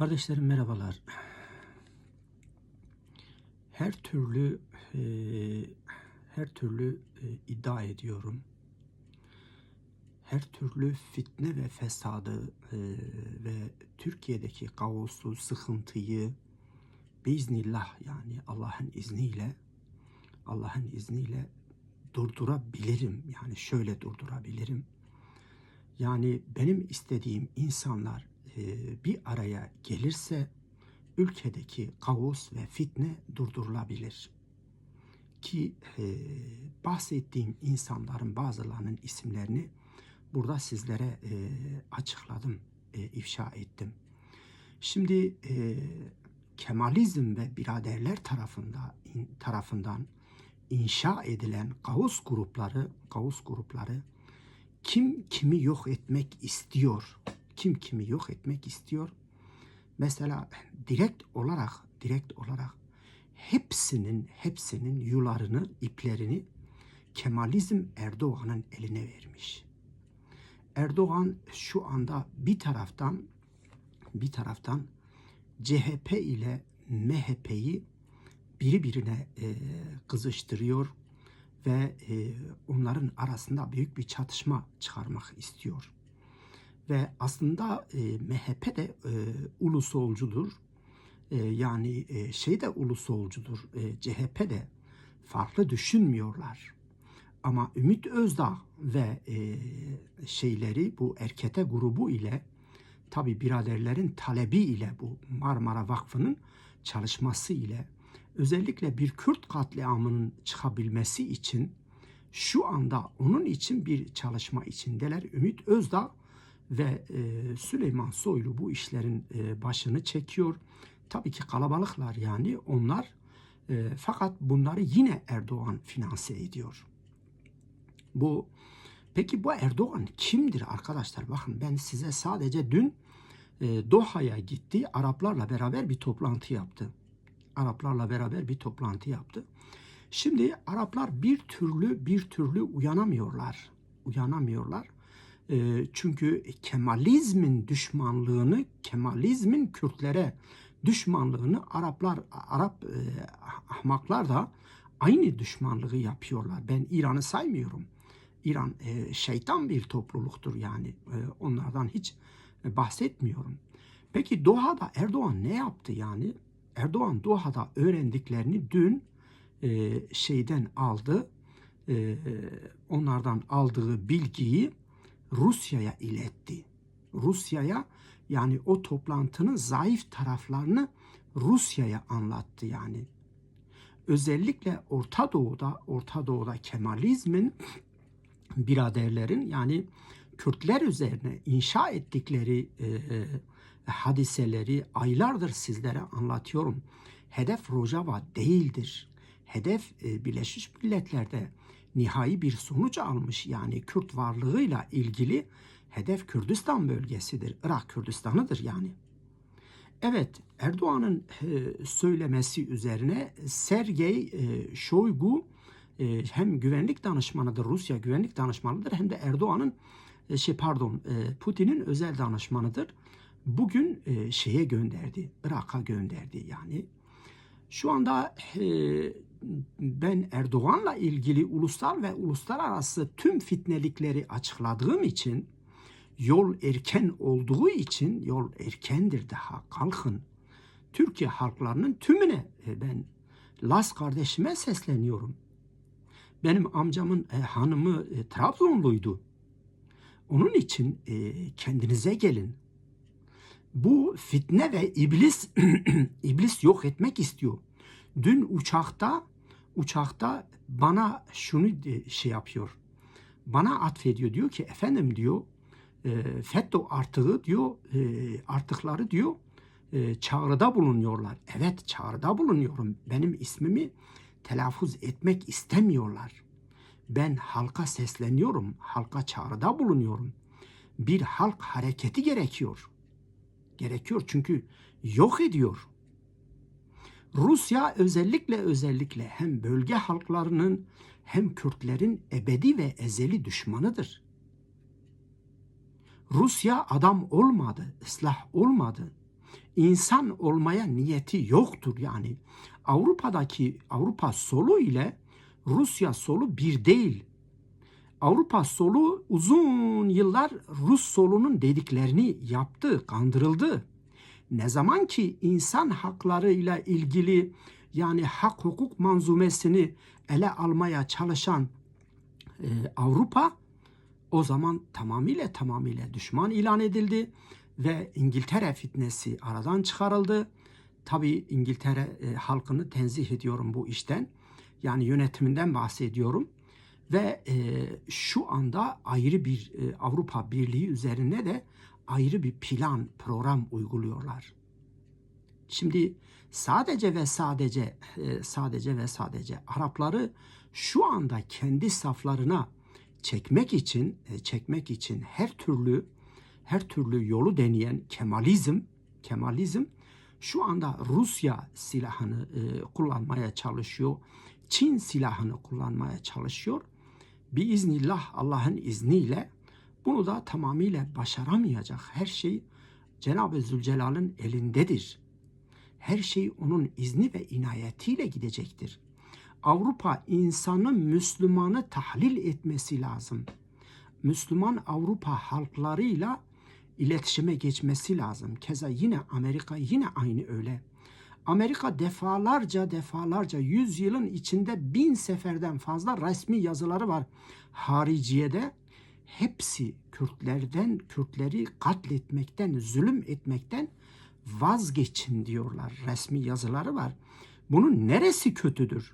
Kardeşlerim merhabalar. Her türlü e, her türlü e, iddia ediyorum. Her türlü fitne ve fesadı e, ve Türkiye'deki kaosu, sıkıntıyı biiznillah yani Allah'ın izniyle Allah'ın izniyle durdurabilirim. Yani şöyle durdurabilirim. Yani benim istediğim insanlar bir araya gelirse ülkedeki kaos ve fitne durdurulabilir. Ki e, bahsettiğim insanların bazılarının isimlerini burada sizlere e, açıkladım, e, ifşa ettim. Şimdi Kemalizm ve biraderler tarafında tarafından inşa edilen kaos grupları, kaos grupları kim kimi yok etmek istiyor? Kim kimi yok etmek istiyor? Mesela direkt olarak, direkt olarak hepsinin hepsinin yularını, iplerini Kemalizm Erdoğan'ın eline vermiş. Erdoğan şu anda bir taraftan bir taraftan CHP ile MHP'yi birbirine e, kızıştırıyor ve e, onların arasında büyük bir çatışma çıkarmak istiyor. Ve aslında e, MHP de e, ulusolcudur. E, yani e, şey de ulusolcudur. E, CHP de farklı düşünmüyorlar. Ama Ümit Özdağ ve e, şeyleri bu erkete grubu ile tabi biraderlerin talebi ile bu Marmara Vakfı'nın çalışması ile özellikle bir Kürt katliamının çıkabilmesi için şu anda onun için bir çalışma içindeler. Ümit Özdağ ve e, Süleyman Soylu bu işlerin e, başını çekiyor. Tabii ki kalabalıklar yani onlar e, fakat bunları yine Erdoğan finanse ediyor. Bu peki bu Erdoğan kimdir arkadaşlar? Bakın ben size sadece dün e, Doha'ya gitti. Araplarla beraber bir toplantı yaptı. Araplarla beraber bir toplantı yaptı. Şimdi Araplar bir türlü bir türlü uyanamıyorlar. Uyanamıyorlar. E, çünkü Kemalizmin düşmanlığını, Kemalizmin Kürtlere düşmanlığını Araplar, Arap e, ahmaklar da aynı düşmanlığı yapıyorlar. Ben İran'ı saymıyorum. İran e, şeytan bir topluluktur yani. E, onlardan hiç bahsetmiyorum. Peki Doha'da Erdoğan ne yaptı yani? Erdoğan Doha'da öğrendiklerini dün şeyden aldı. Onlardan aldığı bilgiyi Rusya'ya iletti. Rusya'ya yani o toplantının zayıf taraflarını Rusya'ya anlattı yani. Özellikle Orta Doğu'da, Orta Doğu'da Kemalizmin biraderlerin yani Kürtler üzerine inşa ettikleri e, e, hadiseleri aylardır sizlere anlatıyorum. Hedef Rojava değildir. Hedef e, Birleşmiş Milletler'de nihai bir sonuç almış yani Kürt varlığıyla ilgili hedef Kürdistan bölgesidir. Irak Kürdistan'ıdır yani. Evet Erdoğan'ın e, söylemesi üzerine Sergey e, Shoigu e, hem güvenlik danışmanıdır, Rusya güvenlik danışmanıdır hem de Erdoğan'ın şey pardon Putin'in özel danışmanıdır. Bugün şeye gönderdi, Irak'a gönderdi yani. Şu anda e, ben Erdoğan'la ilgili ulusal ve uluslararası tüm fitnelikleri açıkladığım için yol erken olduğu için yol erkendir daha kalkın. Türkiye halklarının tümüne e, ben Las kardeşime sesleniyorum. Benim amcamın e, hanımı e, Trabzonluydu. Onun için e, kendinize gelin. Bu fitne ve iblis iblis yok etmek istiyor. Dün uçakta uçakta bana şunu şey yapıyor. Bana atfediyor diyor ki efendim diyor e, FETÖ artığı diyor e, artıkları diyor e, çağrıda bulunuyorlar. Evet çağrıda bulunuyorum. Benim ismimi telaffuz etmek istemiyorlar. Ben halka sesleniyorum. Halka çağrıda bulunuyorum. Bir halk hareketi gerekiyor. Gerekiyor çünkü yok ediyor. Rusya özellikle özellikle hem bölge halklarının hem Kürtlerin ebedi ve ezeli düşmanıdır. Rusya adam olmadı, ıslah olmadı. insan olmaya niyeti yoktur yani. Avrupa'daki Avrupa solu ile Rusya solu bir değil. Avrupa solu uzun yıllar Rus solunun dediklerini yaptı, kandırıldı. Ne zaman ki insan haklarıyla ilgili yani hak hukuk manzumesini ele almaya çalışan e, Avrupa o zaman tamamıyla tamamıyla düşman ilan edildi ve İngiltere fitnesi aradan çıkarıldı. Tabii İngiltere e, halkını tenzih ediyorum bu işten. Yani yönetiminden bahsediyorum ve e, şu anda ayrı bir e, Avrupa Birliği üzerine de ayrı bir plan, program uyguluyorlar. Şimdi sadece ve sadece e, sadece ve sadece Arapları şu anda kendi saflarına çekmek için e, çekmek için her türlü her türlü yolu deneyen Kemalizm Kemalizm şu anda Rusya silahını e, kullanmaya çalışıyor. Çin silahını kullanmaya çalışıyor. Bir iznillah Allah'ın izniyle bunu da tamamıyla başaramayacak. Her şey Cenab-ı Zülcelal'ın elindedir. Her şey onun izni ve inayetiyle gidecektir. Avrupa insanı Müslümanı tahlil etmesi lazım. Müslüman Avrupa halklarıyla iletişime geçmesi lazım. Keza yine Amerika yine aynı öyle. Amerika defalarca defalarca yüz yılın içinde bin seferden fazla resmi yazıları var. Hariciyede hepsi Kürtlerden, Kürtleri katletmekten, zulüm etmekten vazgeçin diyorlar. Resmi yazıları var. Bunun neresi kötüdür?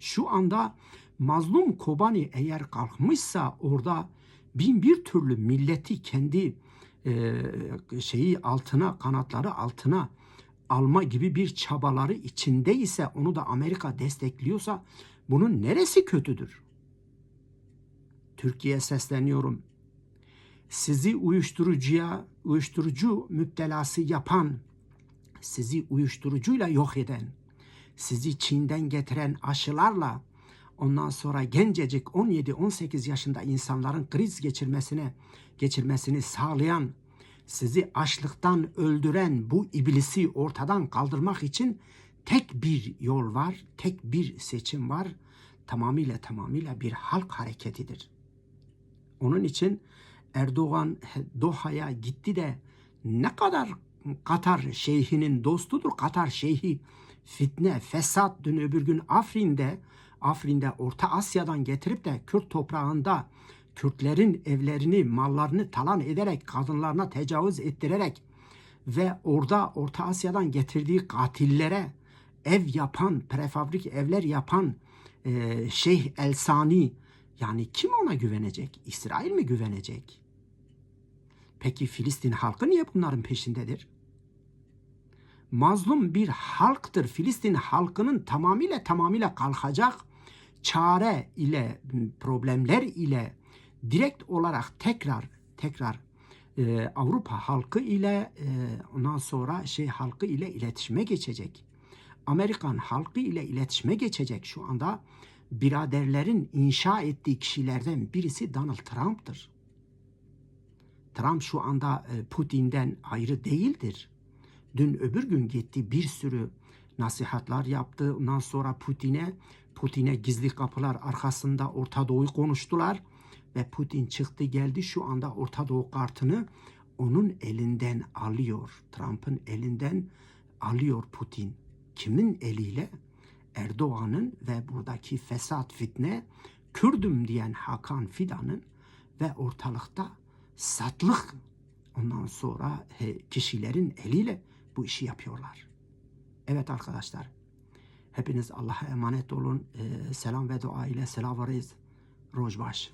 Şu anda mazlum Kobani eğer kalkmışsa orada bin bir türlü milleti kendi e, şeyi altına, kanatları altına alma gibi bir çabaları içindeyse onu da Amerika destekliyorsa bunun neresi kötüdür? Türkiye'ye sesleniyorum. Sizi uyuşturucuya, uyuşturucu müptelası yapan, sizi uyuşturucuyla yok eden, sizi Çin'den getiren aşılarla ondan sonra gencecik 17-18 yaşında insanların kriz geçirmesine geçirmesini sağlayan sizi açlıktan öldüren bu iblisi ortadan kaldırmak için tek bir yol var, tek bir seçim var. Tamamıyla tamamıyla bir halk hareketidir. Onun için Erdoğan Doha'ya gitti de ne kadar Katar şeyhinin dostudur. Katar şeyhi fitne, fesat dün öbür gün Afrin'de Afrin'de Orta Asya'dan getirip de Kürt toprağında Kürtlerin evlerini, mallarını talan ederek, kadınlarına tecavüz ettirerek ve orada Orta Asya'dan getirdiği katillere ev yapan, prefabrik evler yapan e, Şeyh Elsani yani kim ona güvenecek? İsrail mi güvenecek? Peki Filistin halkı niye bunların peşindedir? Mazlum bir halktır. Filistin halkının tamamıyla tamamıyla kalkacak çare ile problemler ile direkt olarak tekrar tekrar e, Avrupa halkı ile e, ondan sonra şey halkı ile iletişime geçecek. Amerikan halkı ile iletişime geçecek şu anda biraderlerin inşa ettiği kişilerden birisi Donald Trump'tır. Trump şu anda e, Putin'den ayrı değildir. Dün öbür gün gitti bir sürü nasihatlar yaptı. Ondan sonra Putin'e Putin'e gizli kapılar arkasında Orta Doğu'yu konuştular ve Putin çıktı geldi şu anda Orta Doğu kartını onun elinden alıyor. Trump'ın elinden alıyor Putin. Kimin eliyle? Erdoğan'ın ve buradaki fesat fitne Kürdüm diyen Hakan Fidan'ın ve ortalıkta satlık ondan sonra kişilerin eliyle bu işi yapıyorlar. Evet arkadaşlar hepiniz Allah'a emanet olun. Selam ve dua ile selam varız. Rojbaş.